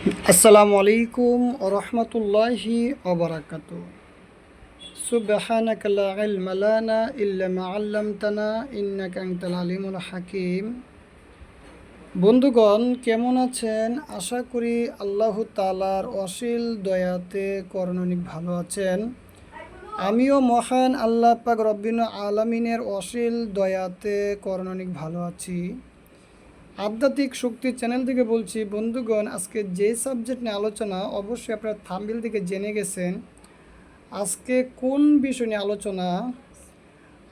আসসালামু আলাইকুম রহমতুল্লাহি সুবহানাকা লা ইলমা লানা ইল্লা মা 'আল্লামতানা ইন্নাকা আনতাল আলিমুল হাকিম। বন্ধুগণ, কেমন আছেন? আশা করি আল্লাহ তালার অশীল দয়াতে করণনিক ভালো আছেন। আমিও মহান আল্লাহ পাক রব্বিন আলমিনের অশীল দয়াতে করণনিক ভালো আছি। আধ্যাত্মিক শক্তি চ্যানেল থেকে বলছি, বন্ধুগণ, আজকে যে সাবজেক্ট নিয়ে আলোচনা, অবশ্যই আপনারা থাম্বিল থেকে জেনে গেছেন। আজকে কোন বিষয় নিয়ে আলোচনা?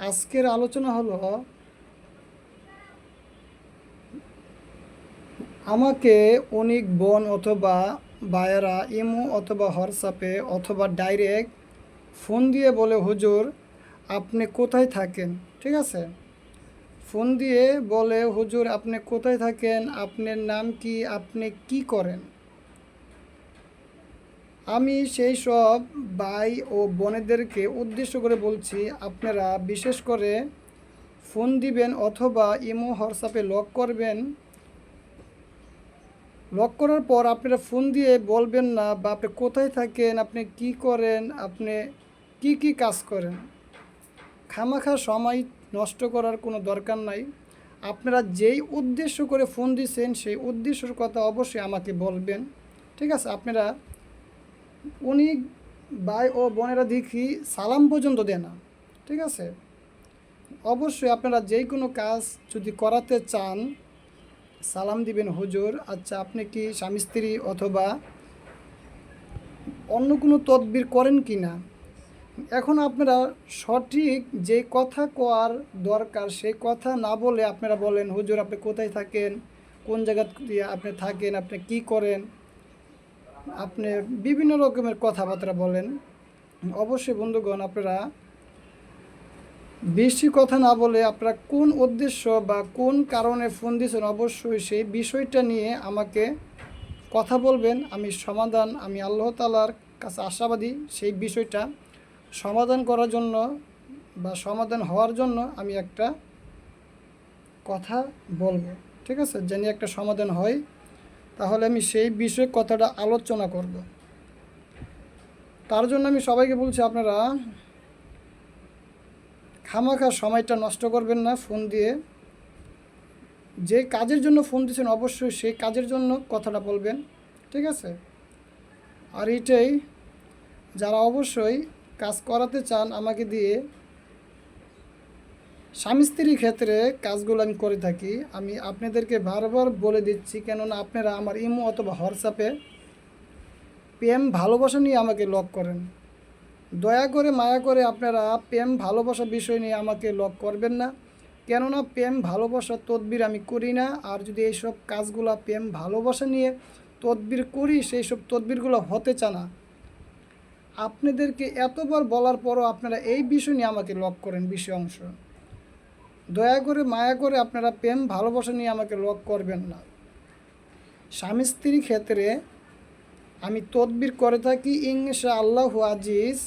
আজকের আলোচনা হলো, আমাকে অনেক বোন অথবা বায়েরা ইমো অথবা হোয়াটসঅ্যাপে অথবা ডাইরেক্ট ফোন দিয়ে বলে, হুজুর, আপনি কোথায় থাকেন? ঠিক আছে? ফোন দিয়ে বলে, হুজুর, আপনি কোথায় থাকেন? আপনার নাম কি? আপনি কি করেন? আমি সেই সব ভাই ও বোনেদেরকে উদ্দেশ্য করে বলছি, আপনারা বিশেষ করে ফোন দিবেন অথবা ইমো, হোয়াটসঅ্যাপে লক করবেন। লক করার পর আপনারা ফোন দিয়ে বলবেন না বা আপনি কোথায় থাকেন? আপনি কি করেন? আপনি কি কি কাজ করেন? খামাখা সময় নষ্ট করার কোনো দরকার নাই। আপনারা যেই উদ্দেশ্য করে ফোন দিচ্ছেন সেই উদ্দেশ্যের কথা অবশ্যই আমাকে বলবেন। ঠিক আছে? আপনারা, উনি ভাই ও বোনেরা দেখি সালাম পর্যন্ত দেয় না। ঠিক আছে? অবশ্যই আপনারা যেই কোনো কাজ যদি করাতে চান, সালাম দিবেন, হুজুর আচ্ছা আপনি কি স্বামী, স্ত্রী অথবা অন্য কোনো তদবির করেন কি না? এখন আপনারা সঠিক যে কথা কোয়ার দরকার, সেই কথা না বলে আপনারা বলেন, হুজুর, আপনি কোথায় থাকেন? কোন জায়গা আপনি থাকেন? আপনি কি করেন? আপনি বিভিন্ন রকমের কথাবার্তা বলেন। অবশ্যই বন্ধুগণ, আপনারা বেশি কথা না বলে আপনারা কোন উদ্দেশ্য বা কোন কারণে ফোন দিয়েছেন, অবশ্যই সেই বিষয়টা নিয়ে আমাকে কথা বলবেন। আমি সমাধান, আমি আল্লাহ তালার কাছে আশাবাদী সেই বিষয়টা সমাধান করার জন্য বা সমাধান হওয়ার জন্য আমি একটা কথা বলব, ঠিক আছে? জানি একটা সমাধান হয়, তাহলে আমি সেই বিষয়ে কথাটা আলোচনা করব। তার জন্য আমি সবাইকে বলছি, আপনারা খামাখা সময়টা নষ্ট করবেন না, ফোন দিয়ে। যে কাজের জন্য ফোন দিচ্ছেন, অবশ্যই সেই কাজের জন্য কথাটা বলবেন, ঠিক আছে? আর এটাই, যারা অবশ্যই কাজ করাতে চান, আমাকে দিয়ে স্বামী স্ত্রীর ক্ষেত্রে কাজগুলো আমি করে থাকি। আমি আপনাদেরকে বারবার বলে দিচ্ছি, কেননা আপনারা আমার ইমো অথবা হোয়াটসঅ্যাপে প্রেম, ভালোবাসা নিয়ে আমাকে লক করেন। দয়া করে, মায়া করে আপনারা প্রেম, ভালোবাসা বিষয় নিয়ে আমাকে লক করবেন না। কেননা প্রেম ভালোবাসার তদবির আমি করি না। আর যদি এইসব কাজগুলো প্রেম, ভালোবাসা নিয়ে তদবির করি সেই সব তদবিরগুলো হতে চানা আপনাদেরকে এতবার বলার পরও আপনারা এই বিষয় নিয়ে আমাকে লক করেন বিষয় অংশ। দয়া করে, মায়া করে আপনারা প্রেম, ভালোবাসা নিয়ে আমাকে লক করবেন না। স্বামী স্ত্রীর ক্ষেত্রে আমি তদবির করে থাকি ইংশা আল্লাহ আজিজ।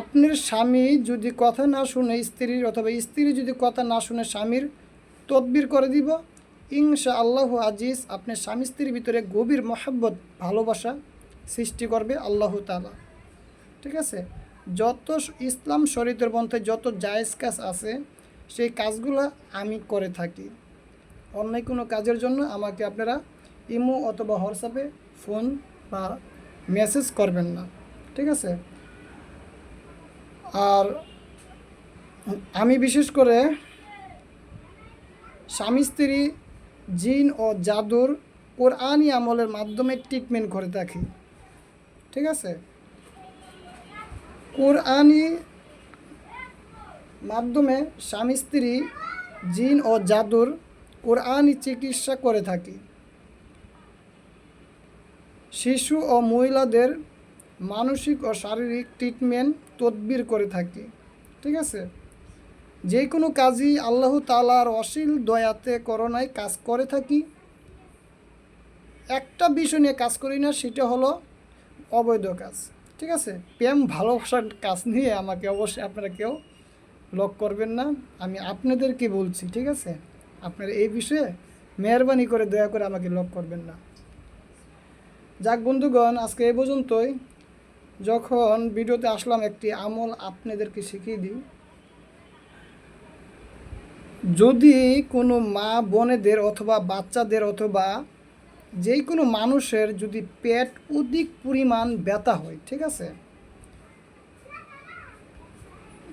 আপনার স্বামী যদি কথা না শুনে স্ত্রীর অথবা স্ত্রী যদি কথা না শুনে স্বামীর তদবির করে দিব ইংশা আল্লাহ আজিজ, আপনার স্বামী স্ত্রীর ভিতরে গভীর মহাব্বত, ভালোবাসা সৃষ্টি করবে আল্লাহ তালা ঠিক আছে? যত ইসলাম শরীরের মধ্যে যত জায়েজ কাজ আছে, সেই কাজগুলো আমি করে থাকি। অন্য কোনো কাজের জন্য আমাকে আপনারা ইমো অথবা হোয়াটসঅ্যাপে ফোন বা মেসেজ করবেন না। ঠিক আছে? আর আমি বিশেষ করে স্বামী, স্ত্রী, জিন ও জাদুর কোরআনি আমলের মাধ্যমে ট্রিটমেন্ট করে থাকি। ঠিক আছে? কোরআনি মাধ্যমে স্বামী, স্ত্রী, জিন ও জাদুর কোরআনি চিকিৎসা করে থাকি। শিশু ও মহিলাদের মানসিক ও শারীরিক ট্রিটমেন্ট তদবির করে থাকি, ঠিক আছে? যে কোনো কাজই আল্লাহ তালার অশীল দয়াতে করোনায় কাজ করে থাকি। একটা বিষয় নিয়ে কাজ করি না, সেটা হলো অবৈধ কাজ, ঠিক আছে? প্রেম ভালোবাসার কাজ নিয়ে আমাকে অবশ্যই আপনারা কেউ লক করবেন না। আমি আপনাদেরকে বলছি, ঠিক আছে? আপনারা এই বিষয়ে মেহরবানি করে দয়া করে আমাকে লক করবেন না। যাক বন্ধুগণ, আজকে এই পর্যন্তই। যখন ভিডিওতে আসলাম, একটি আমল আপনাদেরকে শিখিয়ে দিই। যদি কোনো মা বোনেদের অথবা বাচ্চাদের অথবা যেই কোনো মানুষের যদি পেট অধিক পরিমাণ ব্যথা হয়, ঠিক আছে?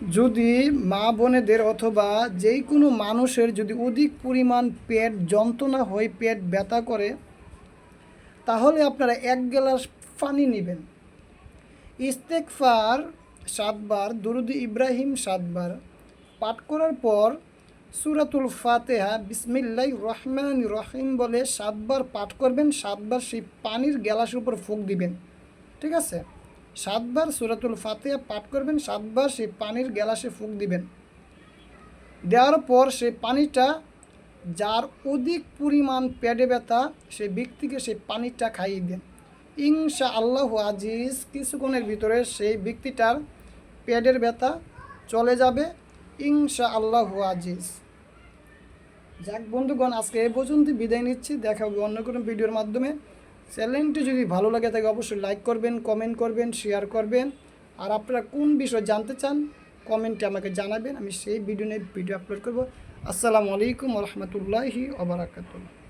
যদি মা বোনেদের অথবা যেই কোনো মানুষের যদি অধিক পরিমাণ পেট যন্ত্রণা হয়, পেট ব্যথা করে, তাহলে আপনারা এক গ্লাস পানি নেবেন। ইস্তেকফার সাতবার, দুরুদি ইব্রাহিম সাতবার পাঠ করার পর সুরাতুল ফাতেহা বিসমিল্লাহ রহমান রহিম বলে সাতবার পাঠ করবেন, সাতবার সেই পানির গ্যালাসের উপর ফুক দিবেন, ঠিক আছে? সাতবার সুরাতুল ফাতেহা পাঠ করবেন, সাতবার সেই পানির গ্যালাসে ফুক দিবেন। দেওয়ার পর সেই পানিটা, যার অধিক পরিমাণ পেটে ব্যথা, সেই ব্যক্তিকে সেই পানিটা খাইয়ে দেন। ইনশা আল্লাহ আজিজ, কিছুক্ষণের ভিতরে সেই ব্যক্তিটার পেটের ব্যথা চলে যাবে ইনশা আল্লাহ আজিজ। যাক বন্ধুগণ, আজকে এ পর্যন্ত বিদায় নিচ্ছি। দেখা হবে অন্য কোনো ভিডিওর মাধ্যমে। চ্যানেলটি যদি ভালো লাগে তাকে অবশ্যই লাইক করবেন, কমেন্ট করবেন, শেয়ার করবেন। আর আপনারা কোন বিষয় জানতে চান, কমেন্টে আমাকে জানাবেন। আমি সেই ভিডিও নিয়ে ভিডিও আপলোড করব। আসসালামু আলাইকুম রহমতুল্লাহি ওবরাকাতুহ